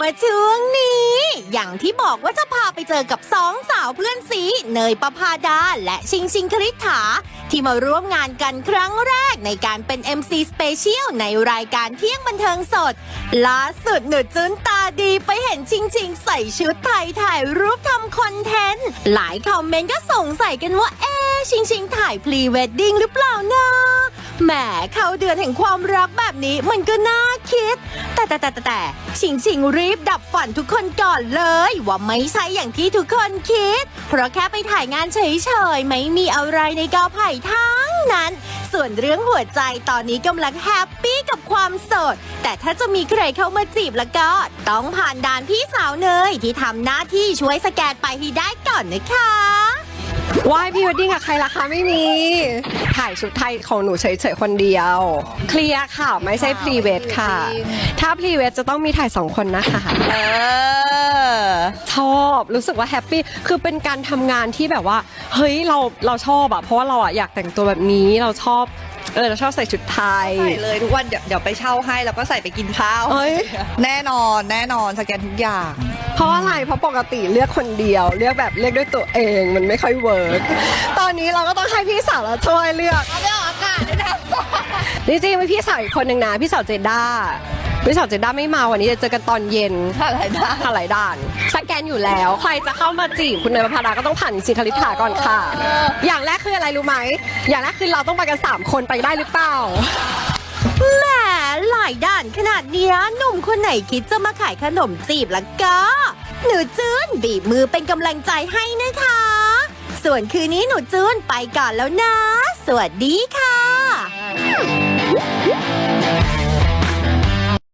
มาช่วงนี้ อย่างที่บอกว่าจะพาไปเจอกับสองสาวเพื่อนสีเนยประพาดา และชิงชิงคริษฐา ที่มาร่วมงานกันครั้งแรกในการเป็น MC Special ในรายการเที่ยงบันเทิงสด ล่าสุดหนูจุนตาดีไปเห็นชิงชิงใส่ชุดไทยถ่ายรูปทำคอนเทนต์ หลายคอมเมนต์ก็สงสัยกันว่า เอ๊ชิงชิงถ่ายพรีเวดดิ้งหรือเปล่านะ แหมเข้าเดือนแห่งความรักแบบนี้มันก็น่าคิด แต่แต่แต่แต่แต่ชิงชิงรีบดับฝันทุกคนก่อนเลย ว่าไม่ใช่อย่างที่ทุกคนคิด เพราะแค่ไปถ่ายงานเฉยๆ ไม่มีอะไรในกอไผ่ทั้งนั้น ส่วนเรื่องหัวใจตอนนี้กำลังแฮปปี้กับความโสด แต่ถ้าจะมีใครเข้ามาจีบแล้วก็ ต้องผ่านด่านพี่สาวเนยที่ทำหน้าที่ช่วยสแกนไปให้ได้ก่อนนะคะ ว่ายพรีเวดดิ้งกับใครล่ะคะไม่มี ถ่ายชุดไทยของหนูเฉยๆคนเดียว เคลียร์ค่ะ ไม่ใช่พรีเวดค่ะ ถ้าพรีเวดจะต้องมีถ่ายสองคนนะคะ เออ ชอบรู้สึกว่าแฮปปี้คือเป็นการทำงานที่แบบว่า เฮ้ยเราเราชอบอะเพราะว่าเราอะอยากแต่งตัวแบบนี้เราชอบเออเราชอบใส่ชุดไทย ใส่เลยทุกวันเดี๋ยวเดี๋ยวไปเช่าให้แล้วก็ใส่ไปกินข้าว เอ้ย แน่นอนแน่นอนสแกนทุกอย่าง เพราะอะไรเพราะปกติเลือกคนเดียว เลือกแบบเลือกด้วยตัวเองมันไม่ค่อยเวิร์กตอนนี้เราก็ต้องให้พี่สาวเราช่วยเลือกเอาไม่ออกอากาศด้วยนะจริงๆมีพี่สาวอีกคนหนึ่งนะพี่สาวเจด้าพี่สาวเจด้าไม่มาวันนี้จะเจอกันตอนเย็นอะไรนะผ่านหลายด่านสแกนอยู่แล้ว ใครจะเข้ามาจีบคุณเนยประภาดาก็ต้องผ่านสิงคลิษฐาก่อนค่ะ อย่างแรกคืออะไรรู้ไหมอย่างแรกคือเราต้องไปกัน 3 คนไปได้หรือเปล่าแหมหลายด่านขนาดเนี้ยหนุ่มคนไหนคิดจะมาขายขนมจีบล่ะก็หนูจืนบีบมือเป็นกำลังใจให้นะคะ ส่วนคืนนี้หนูจืนไปก่อนแล้วนะ สวัสดีค่ะ